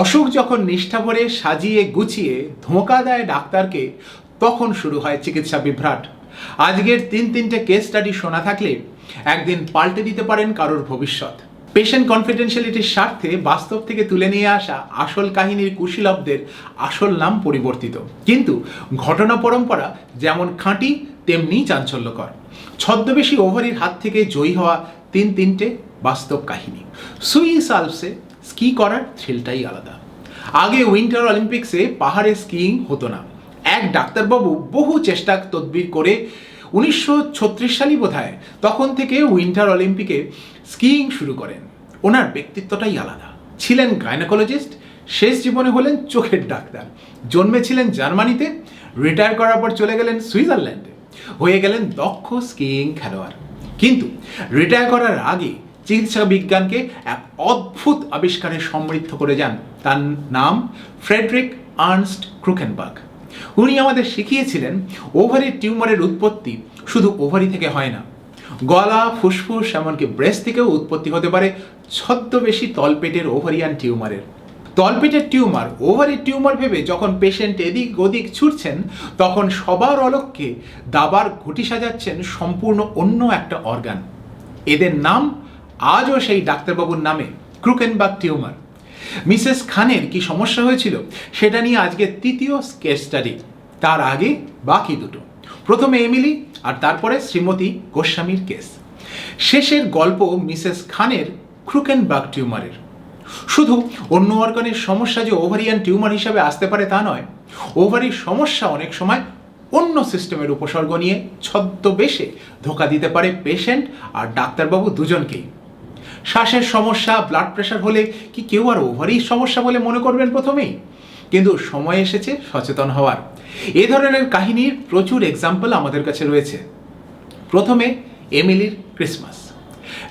অসুখ যখন নিষ্ঠা ভরে সাজিয়ে গুছিয়ে ধোঁকা দেয় ডাক্তারকে, তখন শুরু হয় চিকিৎসা বিভ্রাট। আজকের তিন তিনটে কেস স্টাডি শোনা থাকলে একদিন পাল্টে দিতে পারেন কারোর ভবিষ্যৎ। পেশেন্ট কনফিডেন্সিয়ালিটির স্বার্থে বাস্তব থেকে তুলে নিয়ে আসা আসল কাহিনীর কুশীলবদের আসল নাম পরিবর্তিত। কিন্তু ঘটনা পরম্পরা যেমন খাঁটি, তেমনি চাঞ্চল্যকর। ছদ্মবেশী ওভারির হাত থেকে জয়ী হওয়া তিন তিনটে বাস্তব কাহিনী। সুইস আলপসে স্কি করার থ্রিলটাই আলাদা। আগে উইন্টার অলিম্পিক্সে পাহাড়ে স্কিইং হতো না। এক ডাক্তারবাবু বহু চেষ্টা তদবির করে উনিশশো ছত্রিশ সালই বোধ তখন থেকে উইন্টার অলিম্পিকে স্কিইং শুরু করেন। ওনার ব্যক্তিত্বটাই আলাদা। ছিলেন গাইনোকোলজিস্ট, শেষ জীবনে হলেন চোখের ডাক্তার। জন্মেছিলেন জার্মানিতে, রিটায়ার করার পর চলে গেলেন সুইজারল্যান্ডে। হয়ে গেলেন দক্ষ স্কিইং খেলোয়াড়। কিন্তু রিটায়ার করার আগে চিকিৎসা বিজ্ঞানকে এক অদ্ভুত আবিষ্কারে সমৃদ্ধ করে যান। তার নাম ফ্রেডরিক আর্নস্ট ক্রুকেনবার্গ। উনি আমাদের শিখিয়েছিলেন ওভারির টিউমারের উৎপত্তি শুধু ওভারি থেকে হয় না। গলা, ফুসফুস, এমনকি ব্রেস্ট থেকেও উৎপত্তি হতে পারে ছদ্মবেশী তলপেটের ওভারিয়ান টিউমারের। তলপেটের টিউমার ওভারির টিউমার ভেবে যখন পেশেন্ট এদিক ওদিক ছুটছেন, তখন সবার অলক্ষ্যে দাবার ঘুটি সাজাচ্ছেন সম্পূর্ণ অন্য একটা অর্গান এদের নাম আজও সেই ডাক্তারবাবুর নামে ক্রুকেনবার্গ টিউমার। মিসেস খানের কি সমস্যা হয়েছিল, সেটা নিয়ে আজকে তৃতীয় কেস স্টাডি তার আগে বাকি দুটো। প্রথমে এমিলি আর তারপরে শ্রীমতী গোস্বামীর কেস শেষের গল্প মিসেস খানের ক্রুকেনবার্গ টিউমারের। শুধু অন্য অর্গানের সমস্যা যে ওভারিয়ান টিউমার হিসাবে আসতে পারে তা নয় ওভারির সমস্যা অনেক সময় অন্য সিস্টেমের উপসর্গ নিয়ে ছদ্মবেশে ধোকা দিতে পারে পেশেন্ট আর ডাক্তারবাবু দুজনকেই। শ্বাসের সমস্যা ব্লাড প্রেশার হলে কি কেউ আর ওভারির সমস্যা বলে মনে করবেন প্রথমেই? কিন্তু সময় এসেছে সচেতন হওয়ার। এ ধরনের কাহিনীর প্রচুর এক্সাম্পল আমাদের কাছে রয়েছে। প্রথমে এমিলির ক্রিসমাস।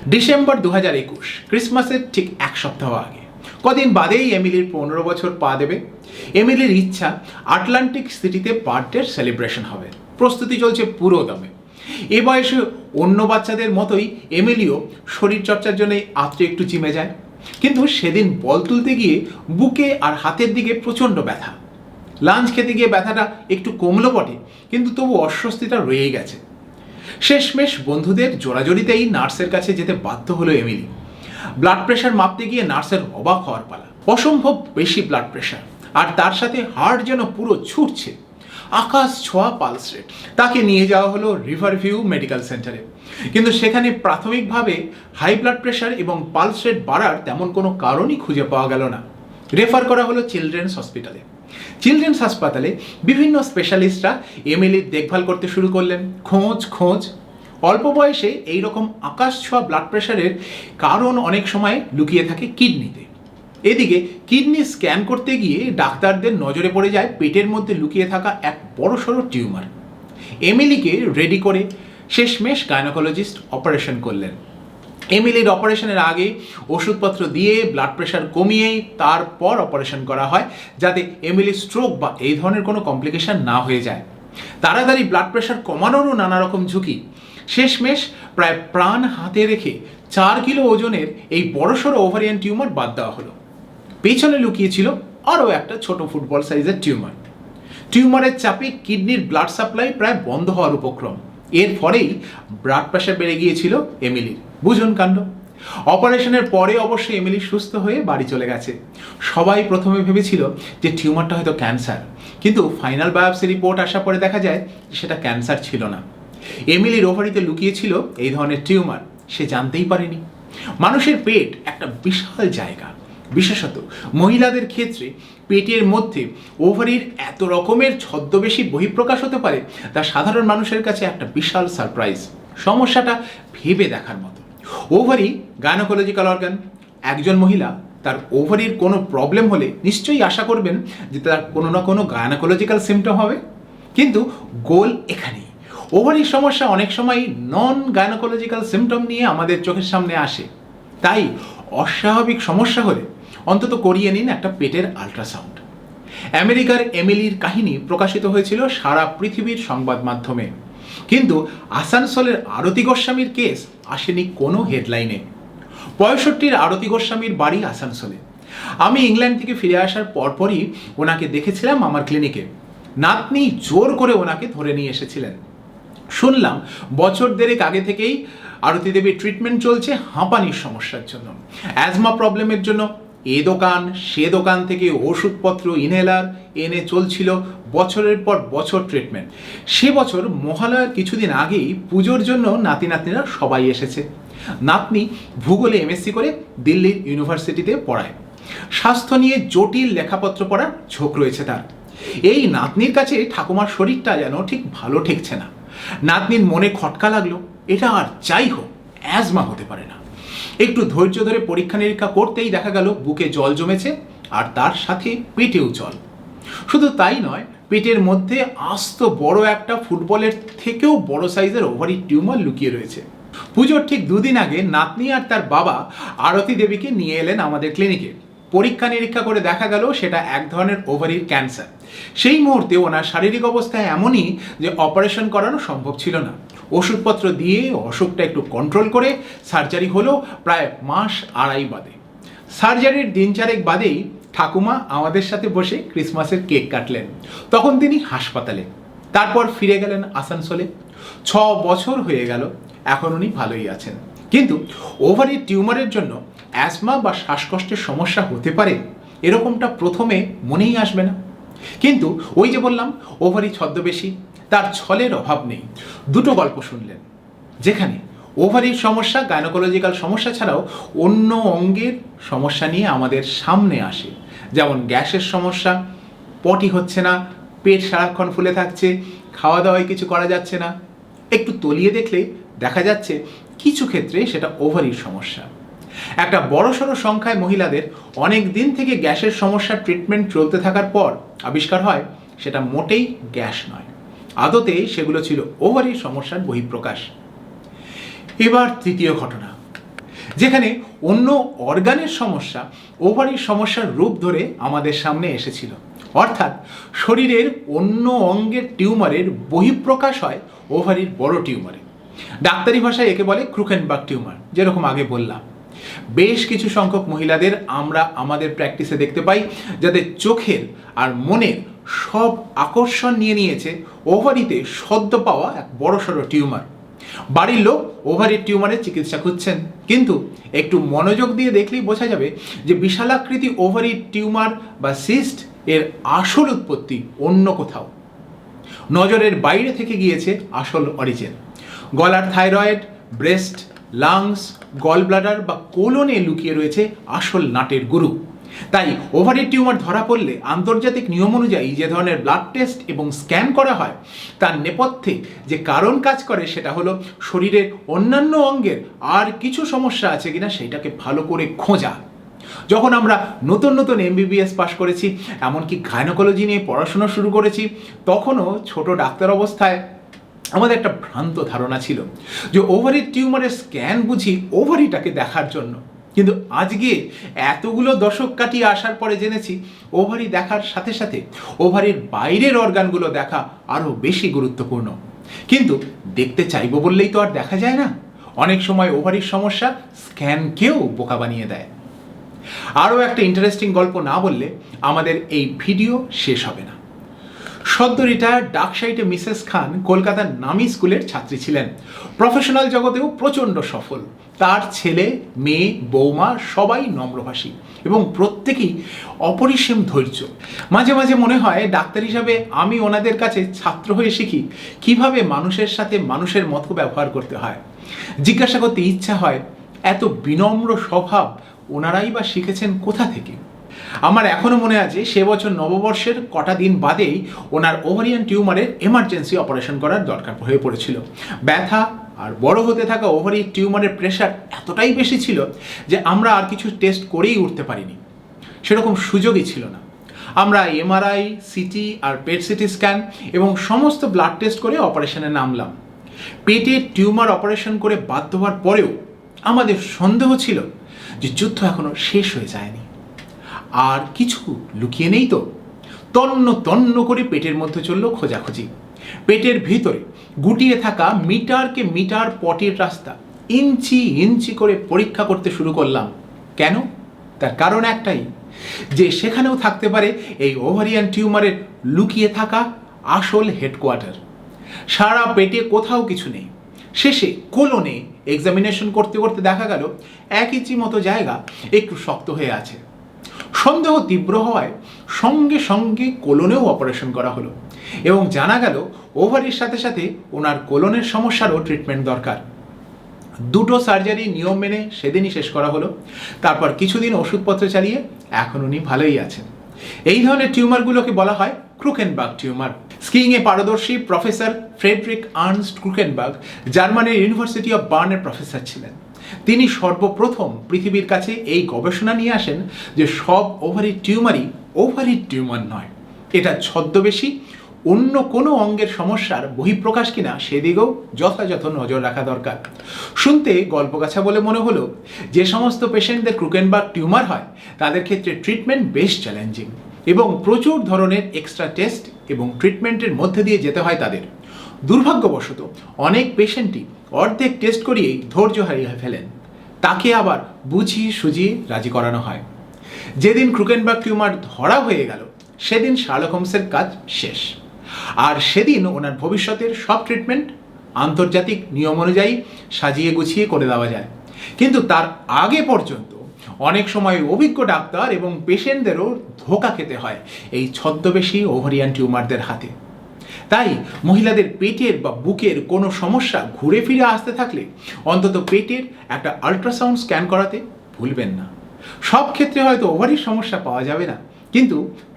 ডিসেম্বর দু হাজার একুশ, ক্রিসমাসের ঠিক এক সপ্তাহ আগে। কদিন বাদেই এমিলির পনেরো বছর পা দেবে। এমিলির ইচ্ছা আটলান্টিক সিটিতে বার্থডের সেলিব্রেশন হবে। প্রস্তুতি চলছে পুরো দমে। এ বয়সে অন্য বাচ্চাদের মতোই এমিলিও শরীরচর্চার জন্য আত্রে একটু চিমে যায়। কিন্তু সেদিন বল তুলতে গিয়ে বুকে আর হাতের দিকে প্রচণ্ড ব্যথা। লাঞ্চ খেতে গিয়ে ব্যথাটা একটু কমলো বটে, কিন্তু তবু অস্বস্তিটা রয়ে গেছে। শেষমেশ বন্ধুদের জোড়াজড়িতেই নার্সের কাছে যেতে বাধ্য হলো এমিলি। ব্লাড প্রেশার মাপতে গিয়ে নার্সের অবাক হওয়ার পালা। অসম্ভব বেশি ব্লাড প্রেশার, আর তার সাথে হার্ট যেন পুরো ছুটছে। আকাশ ছোঁয়া পালস রেট। তাকে নিয়ে যাওয়া হলো রিভার ভিউ মেডিকেল সেন্টারে। কিন্তু সেখানে প্রাথমিকভাবে হাই ব্লাড প্রেশার এবং পালস রেট বাড়ার তেমন কোনো কারণই খুঁজে পাওয়া গেল না। রেফার করা হলো চিলড্রেন্স হসপিটালে। চিলড্রেন্স হাসপাতালে বিভিন্ন স্পেশালিস্টরা এমএলএর দেখভাল করতে শুরু করলেন। খোঁজ খোঁজ। অল্প বয়সে এই রকম আকাশ ছোঁয়া ব্লাড প্রেশারের কারণ অনেক সময় লুকিয়ে থাকে কিডনিতে। এদিকে কিডনি স্ক্যান করতে গিয়ে ডাক্তারদের নজরে পড়ে যায় পেটের মধ্যে লুকিয়ে থাকা এক বড়সড় টিউমার। এমএলিকে রেডি করে শেষমেশ গাইনোকোলজিস্ট অপারেশন করলেন। এমিলির অপারেশনের আগে ওষুধপত্র দিয়ে ব্লাড প্রেশার কমিয়েই তারপর অপারেশন করা হয়, যাতে এমিলি স্ট্রোক বা এই ধরনের কোনো কমপ্লিকেশন না হয়ে যায়। তাড়াতাড়ি ব্লাড প্রেশার কমানোরও নানা রকম ঝুঁকি। শেষমেশ প্রায় প্রাণ হাতে রেখে চার কিলো ওজনের এই বড়সড় ওভারিয়ান টিউমার বাদ দেওয়া হলো। পেছনে লুকিয়েছিল আরও একটা ছোট ফুটবল সাইজের টিউমার টিউমারের চাপে কিডনির ব্লাড সাপ্লাই প্রায় বন্ধ হওয়ার উপক্রম। এর ফলেই ব্লাড প্রেশার বেড়ে গিয়েছিল এমিলির বুঝুন কাণ্ড। অপারেশনের পরে অবশ্য এমিলি সুস্থ হয়ে বাড়ি চলে গেছে। সবাই প্রথমে ভেবেছিল যে টিউমারটা হয়তো ক্যান্সার, কিন্তু ফাইনাল বায়োপসি রিপোর্ট আসার পরে দেখা যায় যে সেটা ক্যান্সার ছিল না। এমিলির ওভারিতে লুকিয়েছিল এই ধরনের টিউমার, সে জানতেই পারেনি। মানুষের পেট একটা বিশাল জায়গা। বিশেষত মহিলাদের ক্ষেত্রে পেটের মধ্যে ওভারির এত রকমের ছদ্মবেশী বহিঃপ্রকাশ হতে পারে, তা সাধারণ মানুষের কাছে একটা বিশাল সারপ্রাইজ। সমস্যাটা ভেবে দেখার মতো। ওভারি গাইনোকোলজিক্যাল অর্গান একজন মহিলা, তার ওভারির কোনো প্রবলেম হলে নিশ্চয়ই আশা করবেন যে তার কোনো না কোনো গাইনোকোলজিক্যাল সিমটম হবে। কিন্তু গোল এখানেই। ওভারির সমস্যা অনেক সময় নন গাইনোকোলজিক্যাল সিমটম নিয়ে আমাদের চোখের সামনে আসে। তাই অস্বাভাবিক সমস্যা হলে অন্তত করিয়ে নিন একটা পেটের আল্ট্রাসাউন্ড আমেরিকার এমিলির কাহিনী প্রকাশিত হয়েছিল সারা পৃথিবীর সংবাদ মাধ্যমে। কিন্তু আসানসোলের আরতি গোস্বামীর কেস আসেনি কোনো হেডলাইনে। পঁয়ষট্টির আরতি গোস্বামীর বাড়ি আসানসোলে। আমি ইংল্যান্ড থেকে ফিরে আসার পরপরই ওনাকে দেখেছিলাম আমার ক্লিনিকে। নাতনি জোর করে ওনাকে ধরে নিয়ে এসেছিলেন। শুনলাম বছর দেড়েক আগে থেকেই আরতি দেবীর ট্রিটমেন্ট চলছে হাঁপানির সমস্যার জন্য। অ্যাজমা প্রবলেমের জন্য এ দোকান, সে দোকান থেকে ওষুধপত্র ইনহেলার এনে চলছিল বছরের পর বছর ট্রিটমেন্ট সে বছর মহালয়ার কিছুদিন আগেই পুজোর জন্য নাতি নাতনিরা সবাই এসেছে। নাতনি ভূগোলে এমএসসি করে দিল্লির ইউনিভার্সিটিতে পড়ায়। স্বাস্থ্য নিয়ে জটিল লেখাপত্র পড়ার ঝোঁক রয়েছে তার। এই নাতনির কাছে ঠাকুমার শরীরটা যেন ঠিক ভালো ঠেকছে না। নাতনির মনে খটকা লাগল। এটা আর যাই হোক অ্যাজমা হতে পারে না। একটু ধৈর্য ধরে পরীক্ষা নিরীক্ষা করতেই দেখা গেল বুকে জল জমেছে আর তার সাথে পেটেও জল। শুধু তাই নয় পেটের মধ্যে আস্ত বড় একটা ফুটবলের থেকেও বড় সাইজের ওভারি টিউমার লুকিয়ে রয়েছে। পুজোর ঠিক দুদিন আগে নাতনি আর তার বাবা আরতি দেবীকে নিয়ে এলেন আমাদের ক্লিনিকে। পরীক্ষা নিরীক্ষা করে দেখা গেল সেটা এক ধরনের ওভারির ক্যান্সার। সেই মুহূর্তে ওনার শারীরিক অবস্থা এমনই যে অপারেশন করানো সম্ভব ছিল না। ওষুধপত্র দিয়ে অসুখটা একটু কন্ট্রোল করে সার্জারি হলো প্রায় মাস আড়াই বাদে। সার্জারির দিন চারেক বাদেই ঠাকুমা আমাদের সাথে বসে ক্রিসমাসের কেক কাটলেন। তখন তিনি হাসপাতালে, তারপর ফিরে গেলেন আসানসোলে। ছ বছর হয়ে গেল, এখন উনি ভালোই আছেন। কিন্তু ওভারির টিউমারের জন্য অ্যাসমা বা শ্বাসকষ্টের সমস্যা হতে পারে, এরকমটা প্রথমে মনেই আসবে না। কিন্তু ওই যে বললাম, ওভারি ছদ্মবেশী, তার ছলের অভাব নেই। দুটো গল্প শুনলেন, যেখানে ওভারির সমস্যা গাইনোকোলজিক্যাল সমস্যা ছাড়াও অন্য অঙ্গের সমস্যা নিয়ে আমাদের সামনে আসে। যেমন গ্যাসের সমস্যা, পটি হচ্ছে না, পেট সারাক্ষণ ফুলে থাকছে খাওয়া দাওয়ায় কিছু করা যাচ্ছে না। একটু তলিয়ে দেখলে দেখা যাচ্ছে কিছু ক্ষেত্রে সেটা ওভারির সমস্যা। একটা বড়সড় সংখ্যায় মহিলাদের অনেক দিন থেকে গ্যাসের সমস্যার ট্রিটমেন্ট চলতে থাকার পর আবিষ্কার হয় সেটা মোটেই গ্যাস নয়। আদতে সেগুলো ছিল ওভারির সমস্যার বহিঃপ্রকাশ। এবার তৃতীয় ঘটনা, যেখানে অন্য অর্গানের সমস্যা ওভারির সমস্যার রূপ ধরে আমাদের সামনে এসেছিল। অর্থাৎ শরীরের অন্য অঙ্গের টিউমারের বহিঃপ্রকাশ হয় ওভারির বড় টিউমারে। ডাক্তারি ভাষায় একে বলে ক্রুকেনবার্গ টিউমার, যেরকম আগে বললাম। বেশ কিছু সংখ্যক মহিলাদের আমরা আমাদের প্র্যাকটিসে দেখতে পাই, যাদের চোখের আর মনের সব আকর্ষণ নিয়ে নিয়েছে ওভারিতে সদ্য পাওয়া এক বড়সড় টিউমার। বাড়ির লোক ওভারির টিউমারের চিকিৎসা খুঁজছেন, কিন্তু একটু মনোযোগ দিয়ে দেখলেই বোঝা যাবে যে বিশালাকৃতি ওভারির টিউমার বা সিস্ট এর আসল উৎপত্তি অন্য কোথাও। নজরের বাইরে থেকে গিয়েছে আসল অরিজিন গলার thyroid breast lungs gall bladder বা কোলনে লুকিয়ে রয়েছে আসল নাটের গুরু। তাই ওভারি টিউমার ধরা পড়লে আন্তর্জাতিক নিয়ম অনুযায়ী যে ধরনের ব্লাড টেস্ট এবং স্ক্যান করা হয়, তার নেপথ্যে যে কারণ কাজ করে সেটা হলো শরীরের অন্যান্য অঙ্গের আর কিছু সমস্যা আছে কিনা সেটাকে ভালো করে খোঁজা। যখন আমরা নতুন নতুন এমবিবিএস পাশ করেছি, এমনকি গাইনোকোলজি নিয়ে পড়াশোনা শুরু করেছি, তখনও ছোট ডাক্তার অবস্থায় আমাদের একটা ভ্রান্ত ধারণা ছিল যে ওভারির টিউমারের স্ক্যান বুঝি ওভারিটাকে দেখার জন্য। কিন্তু আজকে এতগুলো দশক কাটিয়ে আসার পরে জেনেছি ওভারি দেখার সাথে সাথে ওভারির বাইরের অর্গানগুলো দেখা আরও বেশি গুরুত্বপূর্ণ। কিন্তু দেখতে চাইব বললেই তো আর দেখা যায় না। অনেক সময় ওভারির সমস্যা স্ক্যানকেও বোকা বানিয়ে দেয়। আরও একটা ইন্টারেস্টিং গল্প না বললে আমাদের এই ভিডিও শেষ হবে না। সদ্য রিটায়ার্ড ডাকসাইটে মিসেস খান কলকাতার নামি স্কুলের ছাত্রী ছিলেন। প্রফেশনাল জগতেও প্রচণ্ড সফল। তার ছেলে, মেয়ে, বৌমা সবাই নম্রভাষী এবং প্রত্যেকেই অপরিসীম ধৈর্য। মাঝে মাঝে মনে হয়, ডাক্তার হিসাবে আমি ওনাদের কাছে ছাত্র হয়ে শিখি কীভাবে মানুষের সাথে মানুষের মতো ব্যবহার করতে হয়। জিজ্ঞাসা করতে ইচ্ছা হয়, এত বিনম্র স্বভাব ওনারাই বা শিখেছেন কোথা থেকে? আমার এখনও মনে আছে সে বছর নববর্ষের কটা দিন বাদেই ওনার ওভারিয়ান টিউমারের এমার্জেন্সি অপারেশন করার দরকার হয়ে পড়েছিল। ব্যথা আর বড় হতে থাকা ওভারি টিউমারের প্রেশার এতটাই বেশি ছিল যে আমরা আর কিছু টেস্ট করেই উঠতে পারিনি। সেরকম সুযোগই ছিল না। আমরা এমআরআই, সিটি আর পেট সিটি স্ক্যান এবং সমস্ত ব্লাড টেস্ট করে অপারেশনে নামলাম। পেটে টিউমার অপারেশন করে বাধ্য হওয়ার পরেও আমাদের সন্দেহ ছিল যে যুদ্ধ এখনও শেষ হয়ে যায়নি। আর কিছু লুকিয়ে নেই তো। তন্ন তন্ন করে পেটের মধ্যে চলল খোঁজাখুঁজি। পেটের ভিতরে গুটিয়ে থাকা মিটারকে মিটার পটের রাস্তা ইঞ্চি ইঞ্চি করে পরীক্ষা করতে শুরু করলাম। কেন? তার কারণ একটাই, যে সেখানেও থাকতে পারে এই ওভারিয়ান টিউমারের লুকিয়ে থাকা আসল হেডকোয়ার্টার। সারা পেটে কোথাও কিছু নেই। শেষে কোলনে এক্সামিনেশন করতে করতে দেখা গেল এক ইঞ্চি মতো জায়গা একটু শক্ত হয়ে আছে। সন্দেহ তীব্র হওয়ায় সঙ্গে সঙ্গে কোলনেও অপারেশন করা হলো এবং জানা গেল, ওভারির সাথে সাথে ওনার কোলনের সমস্যারও ট্রিটমেন্ট দরকার। দুটো সার্জারি নিয়ম মেনে সেদিনই শেষ করা হলো। তারপর কিছুদিন ওষুধপত্র চালিয়ে এখন উনি ভালোই আছেন। এই ধরনের টিউমারগুলোকে বলা হয় ক্রুকেনবার্গ টিউমার। স্কিইংয়ে পারদর্শী প্রফেসর ফ্রেডরিক আর্নস্ট ক্রুকেনবার্গ জার্মানির ইউনিভার্সিটি অফ বার্নের প্রফেসর ছিলেন। তিনি সর্বপ্রথম পৃথিবীর কাছে এই গবেষণা নিয়ে আসেন যে সব ওভারি টিউমারই ওভারি টিউমার নয়। এটা ছদ্মবেশী, অন্য কোনো অঙ্গের সমস্যার বহিঃপ্রকাশ কিনা সেদিকেও যথাযথ নজর রাখা দরকার। শুনতে গল্পগাছা বলে মনে হলো, যে সমস্ত পেশেন্টদের ক্রুকেনবার্গ টিউমার হয়, তাদের ক্ষেত্রে ট্রিটমেন্ট বেশ চ্যালেঞ্জিং এবং প্রচুর ধরনের এক্সট্রা টেস্ট এবং ট্রিটমেন্টের মধ্যে দিয়ে যেতে হয় তাদের। দুর্ভাগ্যবশত অনেক পেশেন্টই অর্ধেক টেস্ট করিয়েই ধৈর্য হারিয়ে ফেলেন। তাকে আবার বুঝিয়ে সুজিয়ে রাজি করানো হয়। যেদিন ক্রুকেনবার্গ টিউমার ধরা হয়ে গেল, সেদিন শার্লক হোমসের কাজ শেষ। আর সেদিন ওনার ভবিষ্যতের সব ট্রিটমেন্ট আন্তর্জাতিক নিয়ম অনুযায়ী সাজিয়ে গুছিয়ে করে দেওয়া যায়। কিন্তু তার আগে পর্যন্ত অনেক সময় অভিজ্ঞ ডাক্তার এবং পেশেন্টদেরও ধোকা খেতে হয় এই ছদ্মবেশী ওভারিয়ান টিউমারদের হাতে। তাই মহিলাদের পেটের বা বুকের কোনো সমস্যা ঘুরে ফিরে আসতে থাকলে অন্তত পেটের একটা আল্ট্রাসাউন্ড স্ক্যান করাতে ভুলবেন না। সব ক্ষেত্রে হয়তো ওভারই সমস্যা পাওয়া যাবে না, কিন্তু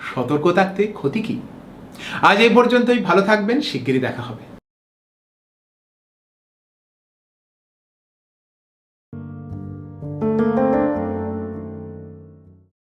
সতর্ক থাকতে ক্ষতি কী? আজ এই পর্যন্তই, ভালো থাকবেন, শিগগিরই দেখা হবে।